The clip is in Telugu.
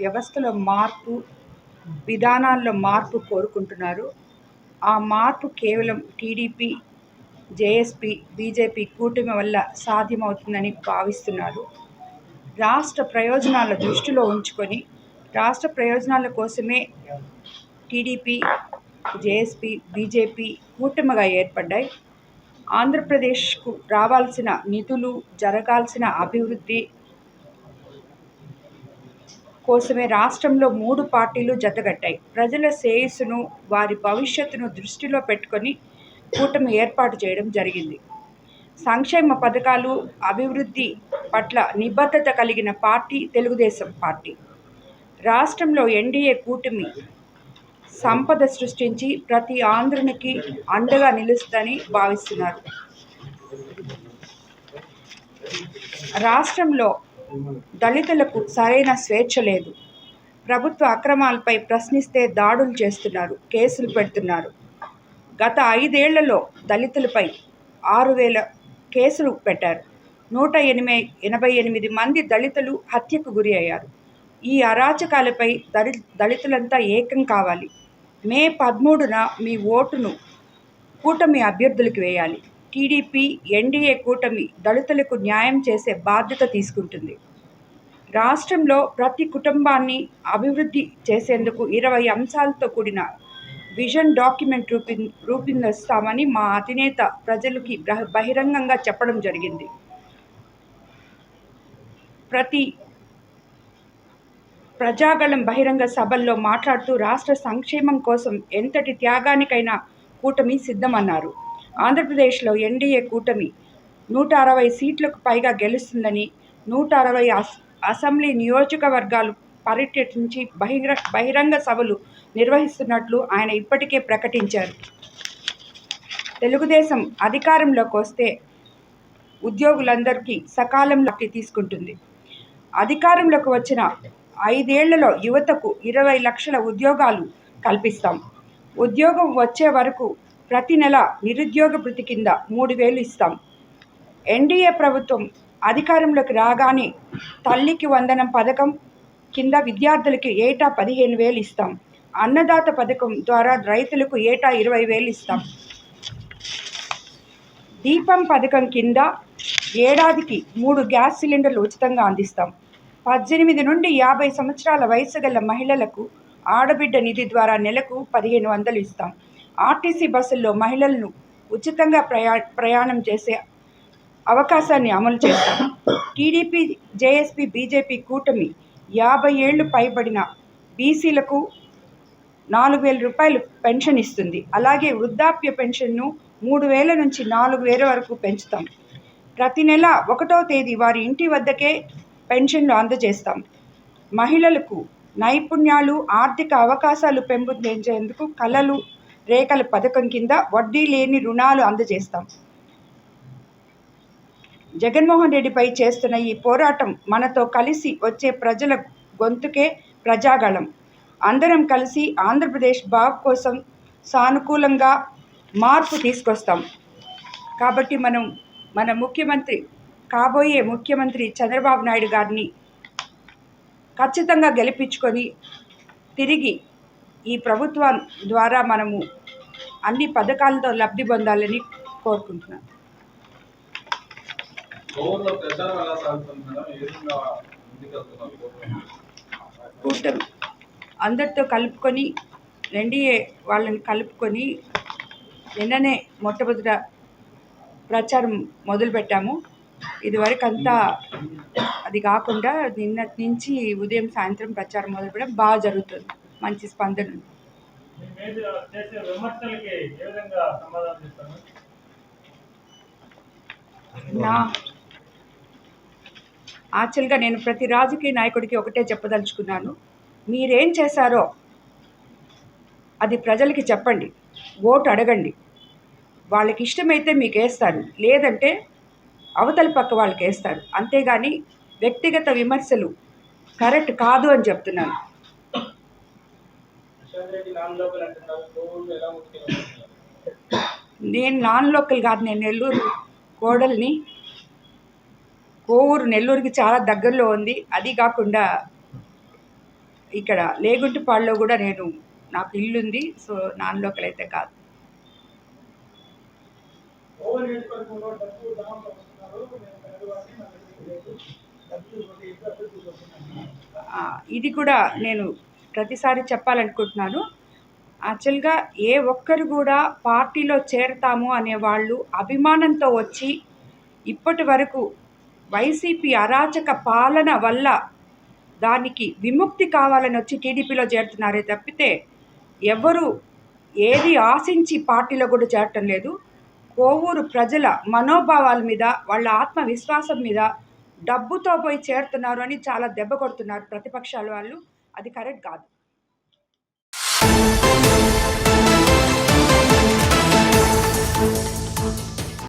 వ్యవస్థలో మార్పు విధానాల్లో మార్పు కోరుకుంటున్నారు. ఆ మార్పు కేవలం టీడీపీ జేఎస్పీ బీజేపీ కూటమి వల్ల సాధ్యమవుతుందని భావిస్తున్నారు. రాష్ట్ర ప్రయోజనాల దృష్టిలో ఉంచుకొని రాష్ట్ర ప్రయోజనాల కోసమే టీడీపీ జేఎస్పీ బీజేపీ కూటమిగా ఏర్పడ్డాయి. ఆంధ్రప్రదేశ్కు రావాల్సిన నిధులు జరగాల్సిన అభివృద్ధి కోసమే రాష్ట్రంలో మూడు పార్టీలు జతగట్టాయి. ప్రజల శ్రేయస్సును వారి భవిష్యత్తును దృష్టిలో పెట్టుకొని కూటమి ఏర్పాటు చేయడం జరిగింది. సంక్షేమ పథకాలు అభివృద్ధి పట్ల నిబద్ధత కలిగిన పార్టీ తెలుగుదేశం పార్టీ. రాష్ట్రంలో ఎన్డీఏ కూటమి సంపద సృష్టించి ప్రతి ఆంధ్రునికి అండగా నిలుస్తుందని భావిస్తున్నారు. రాష్ట్రంలో దళితులకు సరైన స్వేచ్ఛ లేదు. ప్రభుత్వ అక్రమాలపై ప్రశ్నిస్తే దాడులు చేస్తున్నారు కేసులు పెడుతున్నారు. గత ఐదేళ్ళలో దళితులపై ఆరు వేల కేసులు పెట్టారు. నూట ఎనిమిది ఎనభై ఎనిమిది మంది దళితులు హత్యకు గురి అయ్యారు. ఈ అరాచకాలపై దళి దళితులంతా ఏకం కావాలి. మే పదమూడున మీ ఓటును కూటమి అభ్యర్థులకు వేయాలి. టీడీపీ ఎన్డీఏ కూటమి దళితులకు న్యాయం చేసే బాధ్యత తీసుకుంటుంది. రాష్ట్రంలో ప్రతి కుటుంబాన్ని అభివృద్ధి చేసేందుకు ఇరవై అంశాలతో కూడిన విజన్ డాక్యుమెంట్ రూపి రూపొందిస్తామని మా అధినేత ప్రజలకి బహిరంగంగా చెప్పడం జరిగింది. ప్రతి ప్రజాగళం బహిరంగ సభల్లో మాట్లాడుతూ రాష్ట్ర సంక్షేమం కోసం ఎంతటి త్యాగానికైనా కూటమి సిద్ధమన్నారు. ఆంధ్రప్రదేశ్లో ఎన్డీఏ కూటమి నూట అరవై సీట్లకు పైగా గెలుస్తుందని నూట అరవై అసెంబ్లీ నియోజకవర్గాలు పర్యటించి బహిర బహిరంగ సభలు నిర్వహిస్తున్నట్లు ఆయన ఇప్పటికే ప్రకటించారు. తెలుగుదేశం అధికారంలోకి వస్తే ఉద్యోగులందరికీ సకాలంలోకి తీసుకుంటుంది. అధికారంలోకి వచ్చిన ఐదేళ్ళలో యువతకు ఇరవై లక్షల ఉద్యోగాలు కల్పిస్తాం. ఉద్యోగం వచ్చే వరకు ప్రతి నెల నిరుద్యోగ భృతి కింద మూడు వేలు ఇస్తాం. ఎన్డీఏ ప్రభుత్వం అధికారంలోకి రాగానే తల్లికి వందనం పథకం కింద విద్యార్థులకి ఏటా పదిహేను వేలు ఇస్తాం. అన్నదాత పథకం ద్వారా రైతులకు ఏటా ఇరవై వేలు ఇస్తాం. దీపం పథకం కింద ఏడాదికి మూడు గ్యాస్ సిలిండర్లు ఉచితంగా అందిస్తాం. పద్దెనిమిది నుండి యాభై సంవత్సరాల వయసు గల మహిళలకు ఆడబిడ్డ నిధి ద్వారా నెలకు పదిహేను వందలు ఇస్తాం. ఆర్టీసీ బస్సుల్లో మహిళలను ఉచితంగా ప్రయా ప్రయాణం చేసే అవకాశాన్ని అమలు చేస్తాం టీడీపీ జేఎస్పీ బీజేపీ కూటమి యాభై ఏళ్ళు పైబడిన బీసీలకు నాలుగు వేల రూపాయలు పెన్షన్ ఇస్తుంది. అలాగే వృద్ధాప్య పెన్షన్ను మూడు వేల నుంచి నాలుగు వేల వరకు పెంచుతాం. ప్రతి నెల ఒకటో తేదీ వారి ఇంటి వద్దకే పెన్షన్లు అందజేస్తాం. మహిళలకు నైపుణ్యాలు ఆర్థిక అవకాశాలు పెంపొందించేందుకు కళలు రేఖల పథకం కింద వడ్డీ లేని రుణాలు అందజేస్తాం. జగన్మోహన్ రెడ్డిపై చేస్తున్న ఈ పోరాటం మనతో కలిసి వచ్చే ప్రజల గొంతుకే ప్రజాగళం. అందరం కలిసి ఆంధ్రప్రదేశ్ బాగు కోసం సానుకూలంగా మార్పు తీసుకొస్తాం. కాబట్టి మనం మన ముఖ్యమంత్రి కాబోయే ముఖ్యమంత్రి చంద్రబాబు నాయుడు గారిని ఖచ్చితంగా గెలిపించుకొని తిరిగి ఈ ప్రభుత్వం ద్వారా మనము అన్ని పథకాలతో లబ్ధి పొందాలని కోరుకుంటున్నాను కోవర్లో ప్రచారం ఎలా సాగుతుంది మేడం. ఏ విధంగా ముందుకెళ్తున్నారు కోవర్లో? కూటమి అందరితో కలుపుకొని ఎన్డీఏ వాళ్ళని కలుపుకొని నిన్ననే మొట్టమొదట ప్రచారం మొదలుపెట్టాము ఇదివరకు అంతా అది కాకుండా నిన్నటి నుంచి ఉదయం సాయంత్రం ప్రచారం మొదలుపెట్టడం బాగా జరుగుతుంది. మంచి స్పందన ఉంది మీ మీద చేసే విమర్శలకి ఏ విధంగా సమాధానం ఇస్తారు నా యాక్చువల్గా నేను ప్రతి రాజకీయ నాయకుడికి ఒకటే చెప్పదలుచుకున్నాను. మీరేం చేశారో అది ప్రజలకి చెప్పండి. ఓటు అడగండి. వాళ్ళకి ఇష్టమైతే మీకు వేస్తారు లేదంటే అవతల పక్క వాళ్ళకి వేస్తారు అంతేగాని వ్యక్తిగత విమర్శలు కరెక్ట్ కాదు అని చెప్తున్నాను. నేను నాన్ లోకల్ కాదు. నేను నెల్లూరు కోడల్ని కోవూరు నెల్లూరుకి చాలా దగ్గరలో ఉంది. అది కాకుండా ఇక్కడ లేగుంటిపాడులో కూడా నేను నాకు ఇల్లు ఉంది సో నాన్ లోకల్ అయితే కాదు. ఇది కూడా నేను ప్రతిసారి చెప్పాలనుకుంటున్నాను. యాక్చువల్గా ఏ ఒక్కరు కూడా పార్టీలో చేరతాము అనే వాళ్ళు అభిమానంతో వచ్చి ఇప్పటి వరకు వైసీపీ అరాచక పాలన వల్ల దానికి విముక్తి కావాలని వచ్చి టీడీపీలో చేరుతున్నారే తప్పితే ఎవరు ఏది ఆశించి పార్టీలో కూడా చేరటం లేదు. కోవూరు ప్రజల మనోభావాల మీద వాళ్ళ ఆత్మవిశ్వాసం మీద డబ్బుతో పోయి చేరుతున్నారు అని చాలా దెబ్బ కొడుతున్నారు ప్రతిపక్షాల వాళ్ళు. అది కరెక్ట్ కాదు.